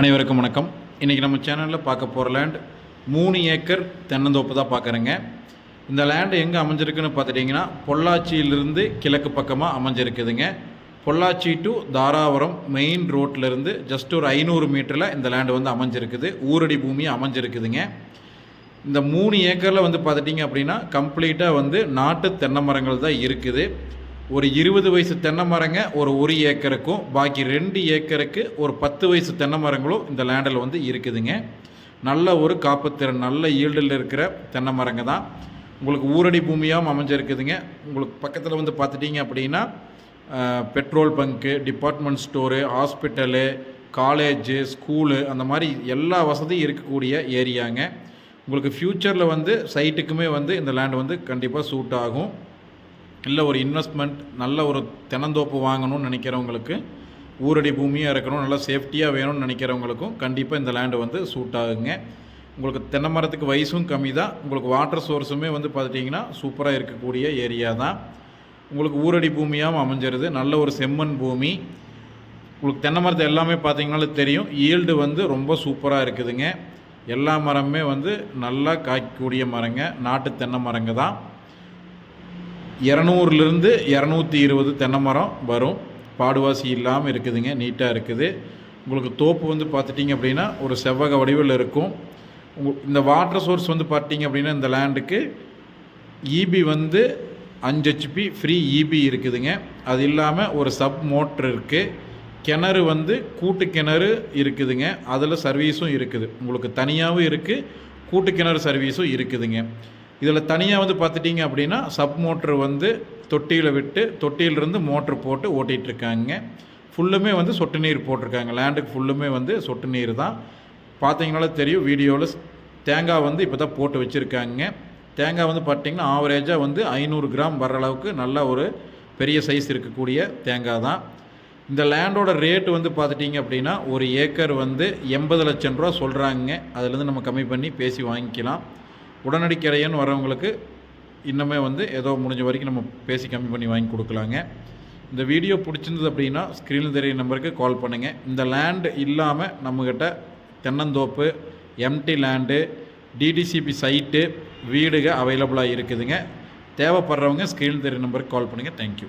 அனைவருக்கும் வணக்கம். இன்றைக்கி நம்ம சேனலில் பார்க்க போகிற லேண்ட் மூணு ஏக்கர் தென்னந்தோப்பு தான் பார்க்குறேங்க. இந்த லேண்டு எங்கே அமைஞ்சிருக்குன்னு பார்த்துட்டிங்கன்னா பொள்ளாச்சியிலிருந்து கிழக்கு பக்கமாக அமைஞ்சிருக்குதுங்க. பொள்ளாச்சி டு தாராபுரம் மெயின் ரோட்லேருந்து ஜஸ்ட் ஒரு ஐநூறு மீட்டரில் இந்த லேண்டு வந்து அமைஞ்சிருக்குது. ஊரடி பூமியும் அமைஞ்சிருக்குதுங்க. இந்த மூணு ஏக்கரில் வந்து பார்த்துட்டிங்க அப்படின்னா கம்ப்ளீட்டாக வந்து நாட்டு தென்னை மரங்கள் தான் இருக்குது. ஒரு இருபது வயசு தென்னை மரங்க ஒரு ஒரு ஏக்கருக்கும் பாக்கி ரெண்டு ஏக்கருக்கு ஒரு பத்து வயசு தென்னை மரங்களும் இந்த லேண்டில் வந்து இருக்குதுங்க. நல்ல ஒரு காப்புத்திறன் நல்ல ஈல்டில் இருக்கிற தென்னை மரங்க தான். உங்களுக்கு ஊரடி பூமியாகவும் அமைஞ்சிருக்குதுங்க. உங்களுக்கு பக்கத்தில் வந்து பார்த்துட்டிங்க அப்படின்னா petrol bunk department store hospital college school அந்த மாதிரி எல்லா வசதியும் இருக்கக்கூடிய ஏரியாங்க உங்களுக்கு ஃப்யூச்சரில் வந்து சைட்டுக்குமே வந்து இந்த லேண்ட் வந்து கண்டிப்பாக சூட் ஆகும். இல்லை ஒரு இன்வெஸ்ட்மெண்ட் நல்ல ஒரு தென்னந்தோப்பு வாங்கணும்னு நினைக்கிறவங்களுக்கு ஊரடி பூமியாக இருக்கணும் நல்லா சேஃப்டியாக வேணும்னு நினைக்கிறவங்களுக்கும் கண்டிப்பாக இந்த லேண்டு வந்து சூட் ஆகுங்க. உங்களுக்கு தென்னை மரத்துக்கு வயசும் கம்மி தான். உங்களுக்கு வாட்டர் சோர்ஸுமே வந்து பார்த்துட்டிங்கன்னா சூப்பராக இருக்கக்கூடிய ஏரியா தான். உங்களுக்கு ஊரடி பூமியாகவும் அமைஞ்சிருது. நல்ல ஒரு செம்மண் பூமி. உங்களுக்கு தென்னை மரத்தை எல்லாமே பார்த்தீங்கனாலும் தெரியும். ஈல்டு வந்து ரொம்ப சூப்பராக இருக்குதுங்க. எல்லா மரமுமே வந்து நல்லா காய்க்கக்கூடிய மரங்க. நாட்டு தென்னை மரங்க தான். இரநூறுலேருந்து இரநூத்தி இருபது தென்னை மரம் வரும். பாடுவாசி இல்லாமல் இருக்குதுங்க நீட்டாக இருக்குது. உங்களுக்கு தோப்பு வந்து பார்த்துட்டிங்க அப்படின்னா ஒரு செவ்வக வடிவில் இருக்கும். இந்த வாட்டர் சோர்ஸ் வந்து பார்த்தீங்க அப்படின்னா இந்த லேண்டுக்கு இபி வந்து அஞ்சு ஹெச்பி ஃப்ரீ இபி இருக்குதுங்க. அது இல்லாமல் ஒரு சப் மோட்ரு இருக்குது கிணறு வந்து கூட்டு கிணறு இருக்குதுங்க. அதில் சர்வீஸும் இருக்குது. உங்களுக்கு தனியாகவும் இருக்குது கூட்டு கிணறு சர்வீஸும் இருக்குதுங்க. இதில் தனியாக வந்து பார்த்துட்டிங்க அப்படின்னா சப் மோட்ரு வந்து தொட்டியில் விட்டு தொட்டியிலிருந்து மோட்ரு போட்டு ஓட்டிகிட்ருக்காங்க. ஃபுல்லுமே வந்து சொட்டு நீர் போட்டிருக்காங்க. லேண்டுக்கு ஃபுல்லுமே வந்து சொட்டு நீர் தான். பார்த்தீங்கனால தெரியும் வீடியோவில் தேங்காய் வந்து இப்போ தான் போட்டு வச்சுருக்காங்க. தேங்காய் வந்து பார்த்திங்கன்னா ஆவரேஜாக வந்து ஐநூறு கிராம் வர அளவுக்கு நல்ல ஒரு பெரிய சைஸ் இருக்கக்கூடிய தேங்காய் தான். இந்த லேண்டோட ரேட்டு வந்து பார்த்துட்டிங்க அப்படின்னா ஒரு ஏக்கர் வந்து எண்பது லட்சம் ரூபா சொல்கிறாங்க அதுலேருந்து நம்ம கம்மி பண்ணி பேசி வாங்கிக்கலாம். உடனடி கிரையன்னு வரவங்களுக்கு இன்னுமே வந்து ஏதோ முடிஞ்ச வரைக்கும் நம்ம பேசி கம்மி பண்ணி வாங்கி கொடுக்கலாங்க. இந்த வீடியோ பிடிச்சிருந்தது அப்படின்னா ஸ்க்ரீனில் தெரிய நம்பருக்கு கால் பண்ணுங்கள் இந்த லேண்டு இல்லாமல் நம்மக்கிட்ட தென்னந்தோப்பு எம்டி லேண்டு டிடிசிபி சைட்டு வீடுக அவைலபிளாக இருக்குதுங்க. தேவைப்படுறவங்க ஸ்க்ரீனில் தெரிய நம்பருக்கு கால் பண்ணுங்கள் தேங்க்யூ